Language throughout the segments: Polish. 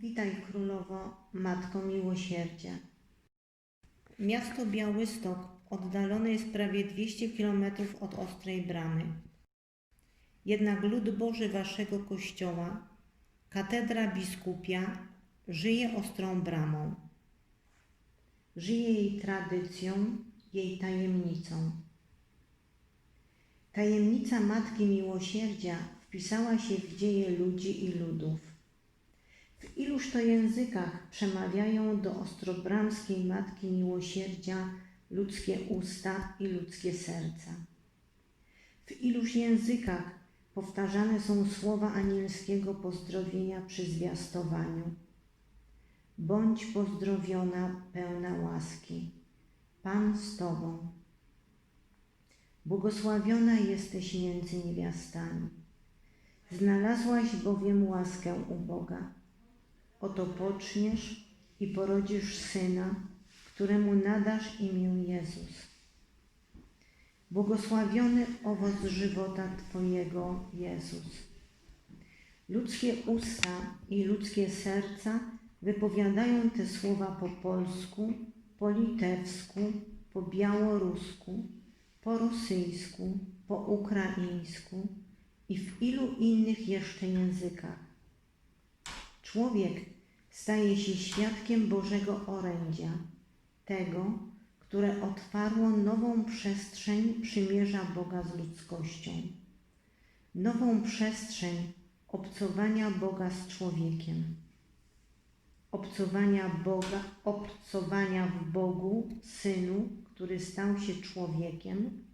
Witaj Królowo, Matko Miłosierdzia. Miasto Białystok oddalone jest prawie 200 km od Ostrej Bramy. Jednak lud Boży Waszego Kościoła, katedra biskupia, żyje Ostrą Bramą. Żyje jej tradycją, jej tajemnicą. Tajemnica Matki Miłosierdzia wpisała się w dzieje ludzi i ludów. W iluż to językach przemawiają do ostrobramskiej Matki Miłosierdzia ludzkie usta i ludzkie serca. W iluż językach powtarzane są słowa anielskiego pozdrowienia przy zwiastowaniu. Bądź pozdrowiona, pełna łaski. Pan z Tobą. Błogosławiona jesteś między niewiastami. Znalazłaś bowiem łaskę u Boga. Oto poczniesz i porodzisz syna, któremu nadasz imię Jezus. Błogosławiony owoc żywota Twojego, Jezus. Ludzkie usta i ludzkie serca wypowiadają te słowa po polsku, po litewsku, po białorusku, po rosyjsku, po ukraińsku i w ilu innych jeszcze językach. Człowiek staje się świadkiem Bożego orędzia, tego, które otwarło nową przestrzeń przymierza Boga z ludzkością, nową przestrzeń obcowania Boga z człowiekiem, obcowania Boga, obcowania w Bogu, Synu, który stał się człowiekiem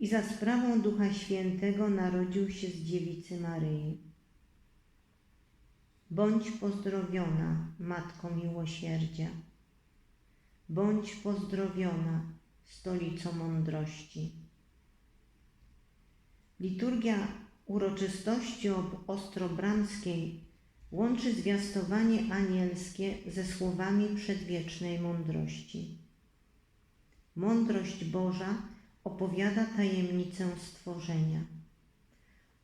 i za sprawą Ducha Świętego narodził się z dziewicy Maryi. Bądź pozdrowiona, Matko Miłosierdzia. Bądź pozdrowiona, Stolico Mądrości. Liturgia uroczystości ob Ostrobramskiej łączy zwiastowanie anielskie ze słowami przedwiecznej mądrości. Mądrość Boża opowiada tajemnicę stworzenia.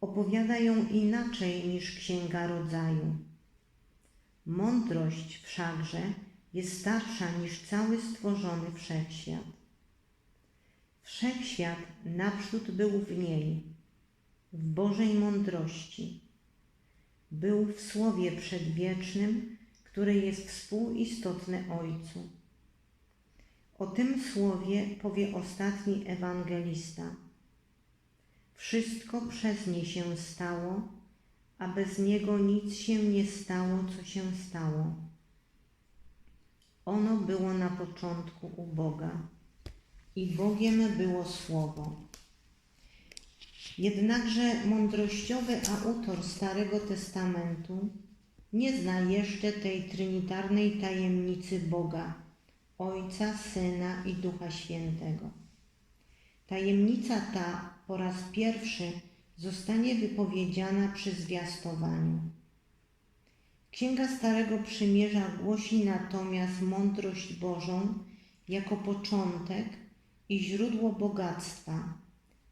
Opowiada ją inaczej niż Księga Rodzaju. Mądrość wszakże jest starsza niż cały stworzony wszechświat. Wszechświat naprzód był w niej, w Bożej mądrości. Był w Słowie Przedwiecznym, które jest współistotne Ojcu. O tym Słowie powie ostatni ewangelista. Wszystko przez nie się stało, a bez niego nic się nie stało, co się stało. Ono było na początku u Boga i Bogiem było Słowo. Jednakże mądrościowy autor Starego Testamentu nie zna jeszcze tej trinitarnej tajemnicy Boga, Ojca, Syna i Ducha Świętego. Tajemnica ta po raz pierwszy zostanie wypowiedziana przy zwiastowaniu. Księga Starego Przymierza głosi natomiast mądrość Bożą jako początek i źródło bogactwa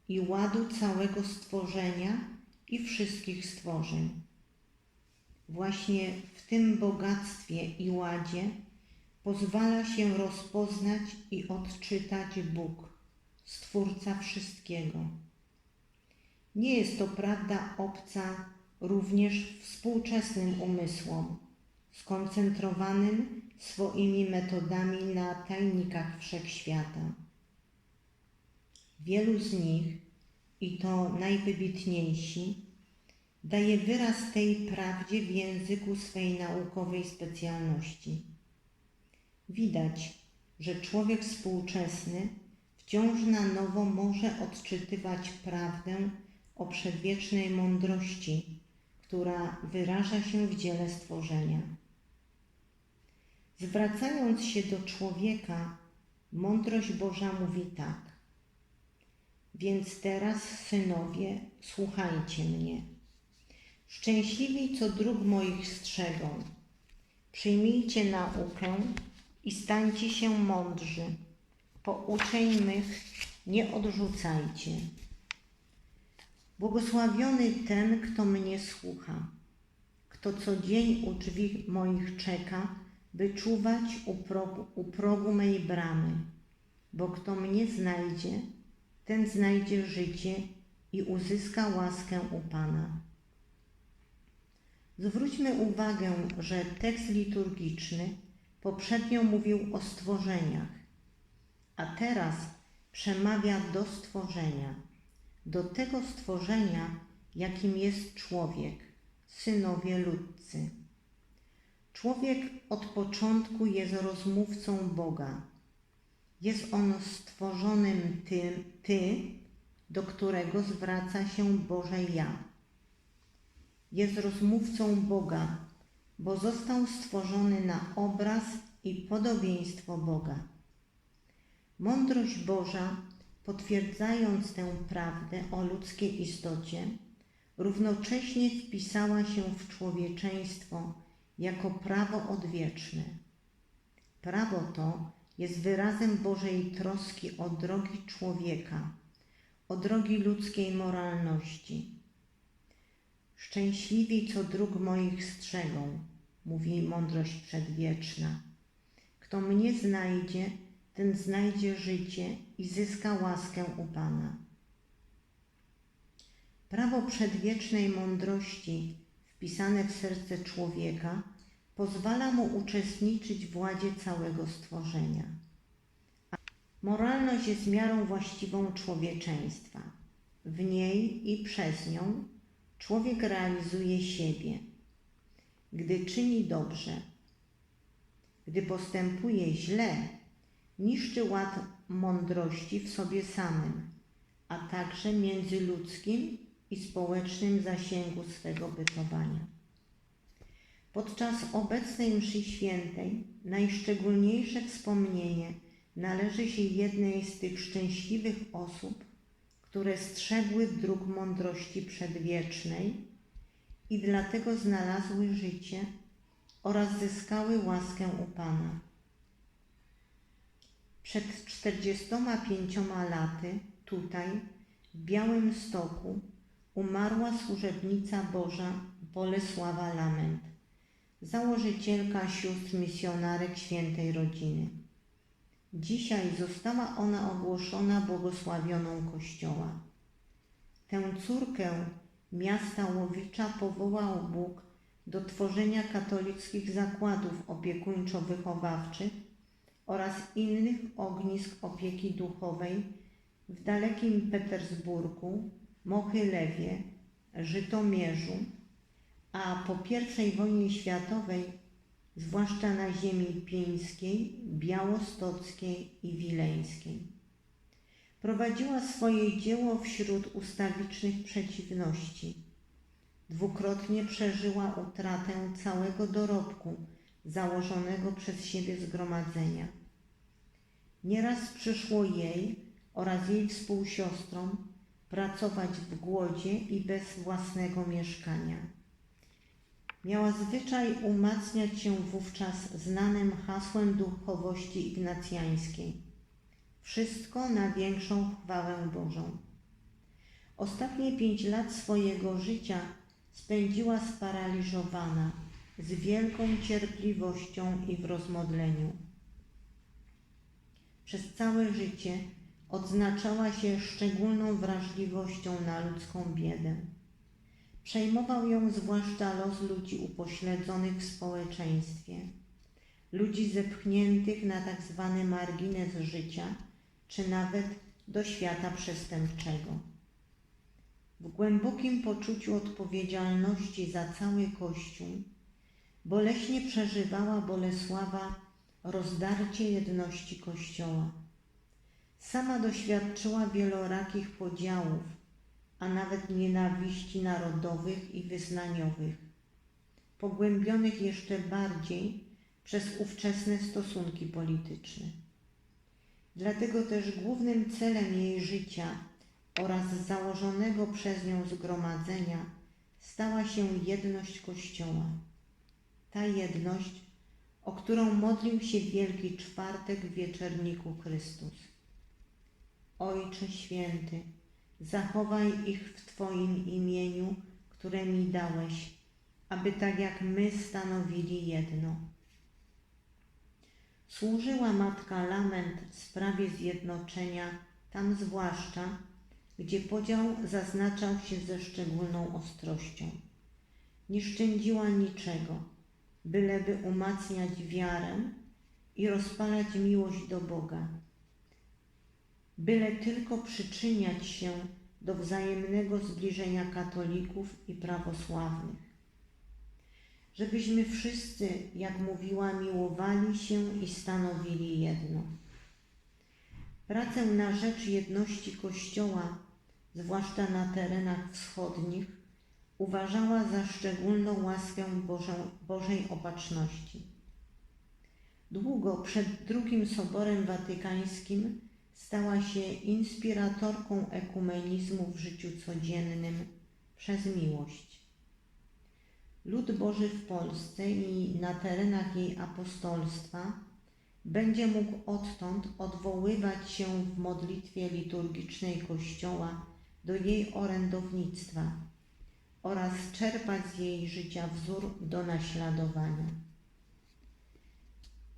i ładu całego stworzenia i wszystkich stworzeń. Właśnie w tym bogactwie i ładzie pozwala się rozpoznać i odczytać Bóg, Stwórca wszystkiego. Nie jest to prawda obca również współczesnym umysłom, skoncentrowanym swoimi metodami na tajnikach wszechświata. Wielu z nich, i to najwybitniejsi, daje wyraz tej prawdzie w języku swej naukowej specjalności. Widać, że człowiek współczesny wciąż na nowo może odczytywać prawdę o przedwiecznej mądrości, która wyraża się w dziele stworzenia. Zwracając się do człowieka, mądrość Boża mówi tak. Więc teraz, synowie, słuchajcie mnie. Szczęśliwi, co dróg moich strzegą. Przyjmijcie naukę i stańcie się mądrzy. Pouczeń mych nie odrzucajcie. Błogosławiony ten, kto mnie słucha, kto co dzień u drzwi moich czeka, by czuwać u progu, u progu mej bramy. Bo kto mnie znajdzie, ten znajdzie życie i uzyska łaskę u Pana. Zwróćmy uwagę, że tekst liturgiczny poprzednio mówił o stworzeniach, a teraz przemawia do stworzenia, do tego stworzenia, jakim jest człowiek, synowie ludcy. Człowiek od początku jest rozmówcą Boga. Jest on stworzonym tym, ty, do którego zwraca się Boże Ja. Jest rozmówcą Boga, bo został stworzony na obraz i podobieństwo Boga. Mądrość Boża, potwierdzając tę prawdę o ludzkiej istocie, równocześnie wpisała się w człowieczeństwo jako prawo odwieczne. Prawo to jest wyrazem Bożej troski o drogi człowieka, o drogi ludzkiej moralności. Szczęśliwi, co dróg moich strzegą, mówi mądrość przedwieczna. Kto mnie znajdzie, ten znajdzie życie i zyska łaskę u Pana. Prawo przedwiecznej mądrości, wpisane w serce człowieka, pozwala mu uczestniczyć w władzie całego stworzenia. Moralność jest miarą właściwą człowieczeństwa. W niej i przez nią człowiek realizuje siebie. Gdy czyni dobrze, gdy postępuje źle, niszczy ład mądrości w sobie samym, a także międzyludzkim i społecznym zasięgu swego bytowania. Podczas obecnej mszy świętej najszczególniejsze wspomnienie należy się jednej z tych szczęśliwych osób, które strzegły dróg mądrości przedwiecznej i dlatego znalazły życie oraz zyskały łaskę u Pana. Przed czterdziestoma pięcioma laty tutaj, w Białym Stoku, umarła służebnica Boża Bolesława Lament, założycielka sióstr misjonarek świętej rodziny. Dzisiaj została ona ogłoszona błogosławioną Kościoła. Tę córkę miasta Łowicza powołał Bóg do tworzenia katolickich zakładów opiekuńczo-wychowawczych oraz innych ognisk opieki duchowej w dalekim Petersburgu, Mochylewie, Żytomierzu, a po I wojnie światowej, zwłaszcza na ziemi pieńskiej, białostockiej i wileńskiej. Prowadziła swoje dzieło wśród ustawicznych przeciwności. Dwukrotnie przeżyła utratę całego dorobku założonego przez siebie zgromadzenia. Nieraz przyszło jej oraz jej współsiostrom pracować w głodzie i bez własnego mieszkania. Miała zwyczaj umacniać się wówczas znanym hasłem duchowości ignacjańskiej. Wszystko na większą chwałę Bożą. Ostatnie pięć lat swojego życia spędziła sparaliżowana, z wielką cierpliwością i w rozmodleniu. Przez całe życie odznaczała się szczególną wrażliwością na ludzką biedę. Przejmował ją zwłaszcza los ludzi upośledzonych w społeczeństwie, ludzi zepchniętych na tak zwany margines życia, czy nawet do świata przestępczego. W głębokim poczuciu odpowiedzialności za cały Kościół boleśnie przeżywała Bolesława rozdarcie jedności Kościoła. Sama doświadczyła wielorakich podziałów, a nawet nienawiści narodowych i wyznaniowych, pogłębionych jeszcze bardziej przez ówczesne stosunki polityczne. Dlatego też głównym celem jej życia oraz założonego przez nią zgromadzenia stała się jedność Kościoła. Ta jedność, o którą modlił się Wielki Czwartek w Wieczerniku Chrystus. Ojcze Święty, zachowaj ich w Twoim imieniu, które mi dałeś, aby tak jak my stanowili jedno. Służyła matka lament w sprawie zjednoczenia, tam zwłaszcza, gdzie podział zaznaczał się ze szczególną ostrością. Nie szczędziła niczego, byleby umacniać wiarę i rozpalać miłość do Boga, byle tylko przyczyniać się do wzajemnego zbliżenia katolików i prawosławnych. Żebyśmy wszyscy, jak mówiła, miłowali się i stanowili jedno. Pracę na rzecz jedności Kościoła, zwłaszcza na terenach wschodnich, uważała za szczególną łaskę Bożą, Bożej Opatrzności. Długo przed drugim Soborem Watykańskim stała się inspiratorką ekumenizmu w życiu codziennym przez miłość. Lud Boży w Polsce i na terenach jej apostolstwa będzie mógł odtąd odwoływać się w modlitwie liturgicznej Kościoła do jej orędownictwa oraz czerpać z jej życia wzór do naśladowania.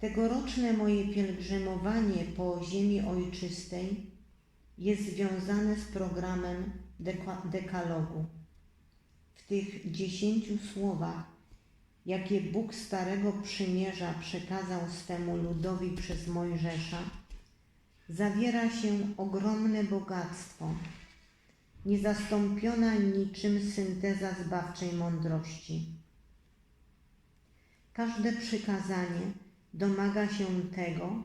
Tegoroczne moje pielgrzymowanie po ziemi ojczystej jest związane z programem deka- dekalogu. W tych dziesięciu słowach, jakie Bóg Starego Przymierza przekazał swemu ludowi przez Mojżesza, zawiera się ogromne bogactwo, niezastąpiona niczym synteza zbawczej mądrości. Każde przykazanie domaga się tego,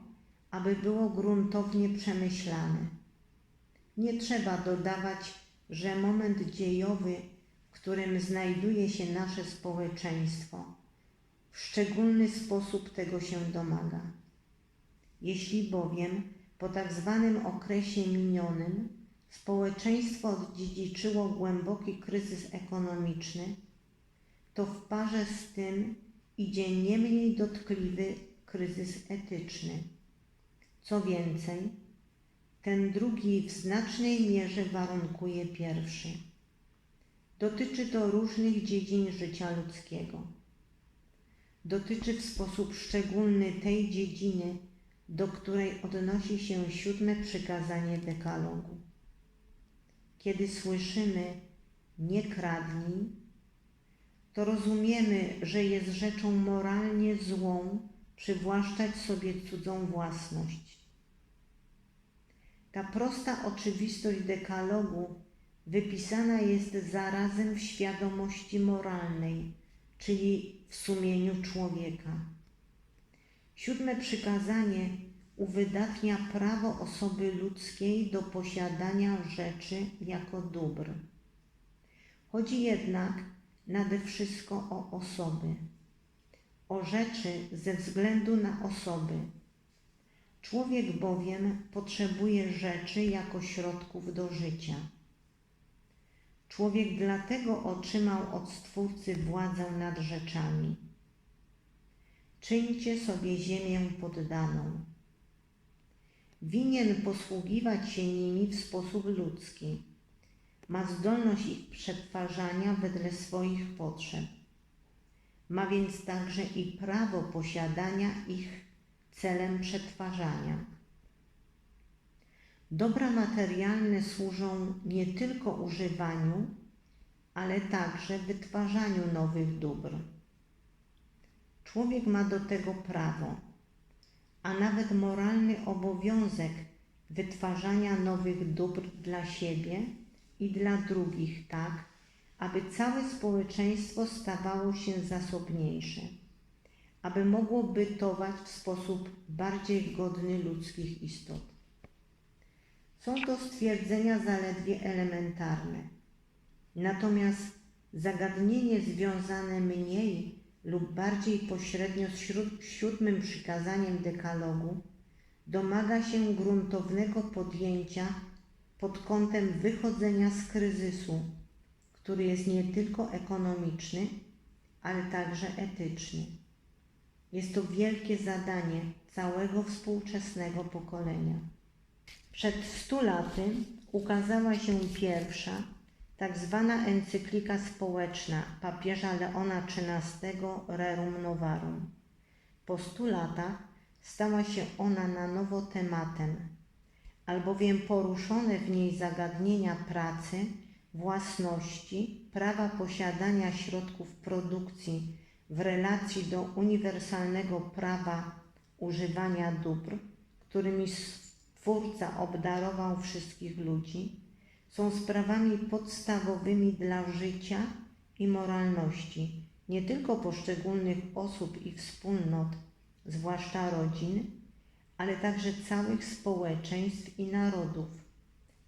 aby było gruntownie przemyślane. Nie trzeba dodawać, że moment dziejowy, w którym znajduje się nasze społeczeństwo, w szczególny sposób tego się domaga. Jeśli bowiem po tak zwanym okresie minionym społeczeństwo odziedziczyło głęboki kryzys ekonomiczny, to w parze z tym idzie nie mniej dotkliwy kryzys etyczny. Co więcej, ten drugi w znacznej mierze warunkuje pierwszy. Dotyczy to różnych dziedzin życia ludzkiego. Dotyczy w sposób szczególny tej dziedziny, do której odnosi się siódme przykazanie dekalogu. Kiedy słyszymy nie kradnij, to rozumiemy, że jest rzeczą moralnie złą przywłaszczać sobie cudzą własność. Ta prosta oczywistość dekalogu wypisana jest zarazem w świadomości moralnej, czyli w sumieniu człowieka. Siódme przykazanie uwydatnia prawo osoby ludzkiej do posiadania rzeczy jako dóbr. Chodzi jednak nade wszystko o osoby, o rzeczy ze względu na osoby. Człowiek bowiem potrzebuje rzeczy jako środków do życia. Człowiek dlatego otrzymał od Stwórcy władzę nad rzeczami. Czyńcie sobie ziemię poddaną. Winien posługiwać się nimi w sposób ludzki. Ma zdolność ich przetwarzania wedle swoich potrzeb. Ma więc także i prawo posiadania ich celem przetwarzania. Dobra materialne służą nie tylko używaniu, ale także wytwarzaniu nowych dóbr. Człowiek ma do tego prawo, a nawet moralny obowiązek wytwarzania nowych dóbr dla siebie i dla drugich, tak, aby całe społeczeństwo stawało się zasobniejsze, aby mogło bytować w sposób bardziej godny ludzkich istot. Są to stwierdzenia zaledwie elementarne. Natomiast zagadnienie związane mniej lub bardziej pośrednio z siódmym przykazaniem dekalogu domaga się gruntownego podjęcia pod kątem wychodzenia z kryzysu, który jest nie tylko ekonomiczny, ale także etyczny. Jest to wielkie zadanie całego współczesnego pokolenia. Przed stu laty ukazała się pierwsza, tak zwana encyklika społeczna papieża Leona XIII Rerum Novarum. Po stu latach stała się ona na nowo tematem, albowiem poruszone w niej zagadnienia pracy, własności, prawa posiadania środków produkcji w relacji do uniwersalnego prawa używania dóbr, którymi Stwórca obdarował wszystkich ludzi, są sprawami podstawowymi dla życia i moralności nie tylko poszczególnych osób i wspólnot, zwłaszcza rodzin, ale także całych społeczeństw i narodów,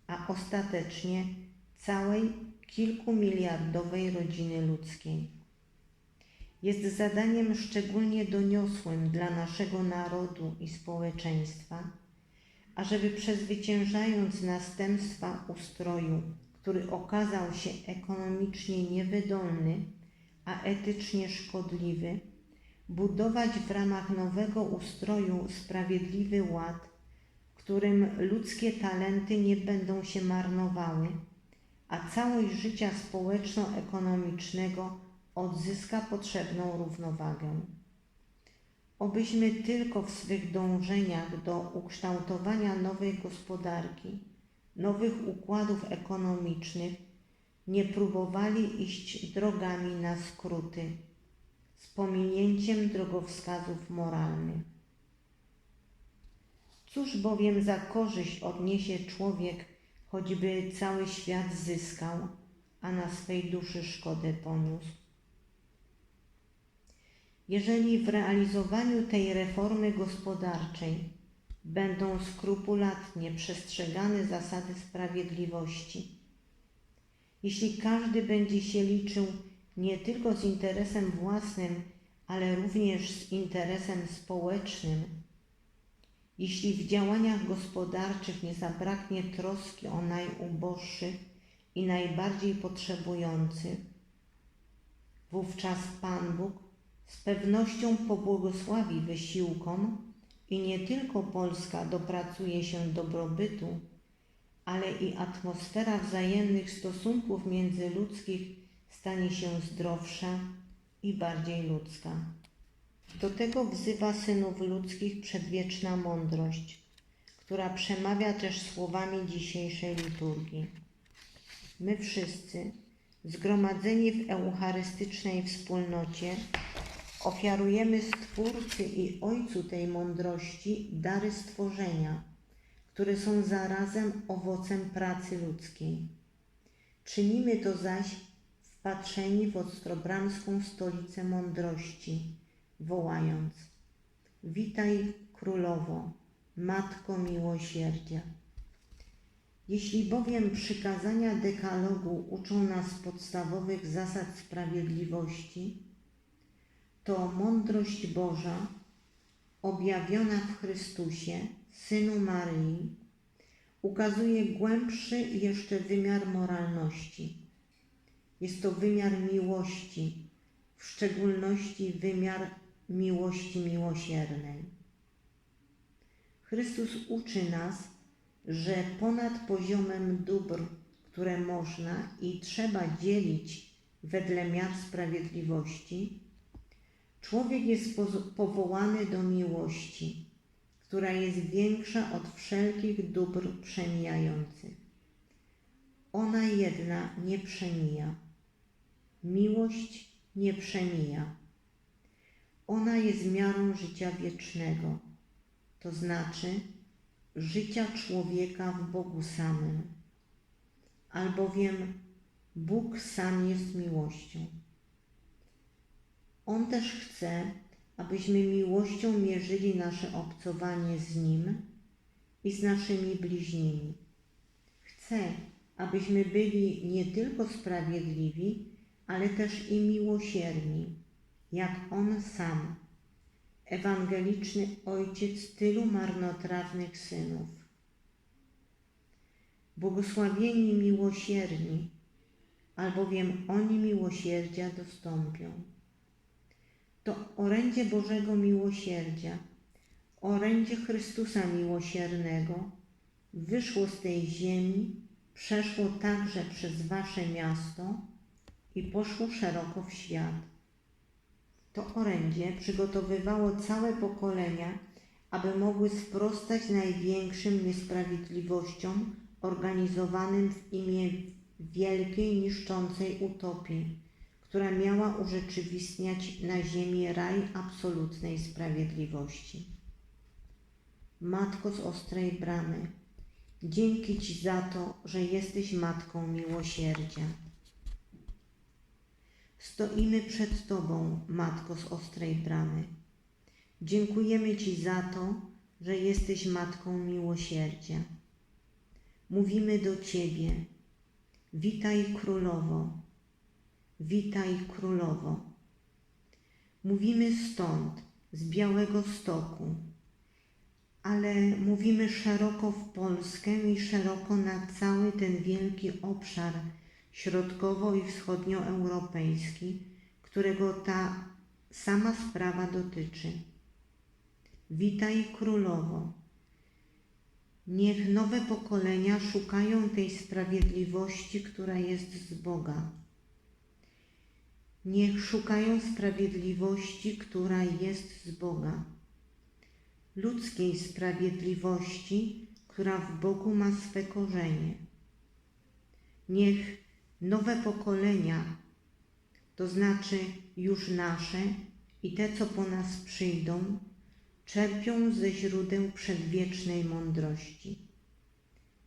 a ostatecznie całej kilkumiliardowej rodziny ludzkiej. Jest zadaniem szczególnie doniosłym dla naszego narodu i społeczeństwa, ażeby przezwyciężając następstwa ustroju, który okazał się ekonomicznie niewydolny, a etycznie szkodliwy, budować w ramach nowego ustroju sprawiedliwy ład, w którym ludzkie talenty nie będą się marnowały, a całość życia społeczno-ekonomicznego odzyska potrzebną równowagę. Obyśmy tylko w swych dążeniach do ukształtowania nowej gospodarki, nowych układów ekonomicznych nie próbowali iść drogami na skróty, z pominięciem drogowskazów moralnych. Cóż bowiem za korzyść odniesie człowiek, choćby cały świat zyskał, a na swej duszy szkodę poniósł? Jeżeli w realizowaniu tej reformy gospodarczej będą skrupulatnie przestrzegane zasady sprawiedliwości, jeśli każdy będzie się liczył nie tylko z interesem własnym, ale również z interesem społecznym, jeśli w działaniach gospodarczych nie zabraknie troski o najuboższych i najbardziej potrzebujących, wówczas Pan Bóg z pewnością pobłogosławi wysiłkom i nie tylko Polska dopracuje się dobrobytu, ale i atmosfera wzajemnych stosunków międzyludzkich stanie się zdrowsza i bardziej ludzka. Do tego wzywa synów ludzkich przedwieczna mądrość, która przemawia też słowami dzisiejszej liturgii. My wszyscy, zgromadzeni w eucharystycznej wspólnocie, Ofiarujemy Stwórcy i Ojcu tej mądrości dary stworzenia, które są zarazem owocem pracy ludzkiej. Czynimy to zaś wpatrzeni w ostrobramską stolicę mądrości, wołając Witaj Królowo, Matko Miłosierdzia. Jeśli bowiem przykazania dekalogu uczą nas podstawowych zasad sprawiedliwości, to mądrość Boża objawiona w Chrystusie, Synu Maryi, ukazuje głębszy jeszcze wymiar moralności. Jest to wymiar miłości, w szczególności wymiar miłości miłosiernej. Chrystus uczy nas, że ponad poziomem dóbr, które można i trzeba dzielić wedle miar sprawiedliwości, Człowiek jest powołany do miłości, która jest większa od wszelkich dóbr przemijających. Ona jedna nie przemija. Miłość nie przemija. Ona jest miarą życia wiecznego, to znaczy życia człowieka w Bogu samym, albowiem Bóg sam jest miłością. On też chce, abyśmy miłością mierzyli nasze obcowanie z Nim i z naszymi bliźnimi. Chce, abyśmy byli nie tylko sprawiedliwi, ale też i miłosierni, jak On sam, ewangeliczny Ojciec tylu marnotrawnych synów. Błogosławieni miłosierni, albowiem oni miłosierdzia dostąpią to orędzie Bożego miłosierdzia, orędzie Chrystusa miłosiernego wyszło z tej ziemi przeszło także przez wasze miasto i poszło szeroko w świat. To orędzie przygotowywało całe pokolenia, aby mogły sprostać największym niesprawiedliwościom organizowanym w imię wielkiej, niszczącej utopii, która miała urzeczywistniać na ziemi raj absolutnej sprawiedliwości. Matko z ostrej bramy, dzięki Ci za to, że jesteś Matką miłosierdzia. Stoimy przed Tobą, Matko z ostrej bramy. Dziękujemy Ci za to, że jesteś Matką miłosierdzia. Mówimy do Ciebie, witaj Królowo, witaj Królowo. Mówimy stąd, z Białego Stoku, ale mówimy szeroko w Polskę i szeroko na cały ten wielki obszar środkowo- i wschodnioeuropejski, którego ta sama sprawa dotyczy. Witaj Królowo. Niech nowe pokolenia szukają tej sprawiedliwości, która jest z Boga. Niech szukają sprawiedliwości, która jest z Boga. Ludzkiej sprawiedliwości, która w Bogu ma swe korzenie. Niech nowe pokolenia, to znaczy już nasze i te, co po nas przyjdą, czerpią ze źródeł przedwiecznej mądrości.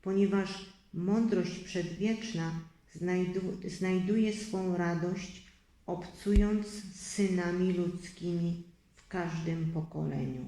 Ponieważ mądrość przedwieczna znajdu, znajduje swą radość, obcując z synami ludzkimi w każdym pokoleniu.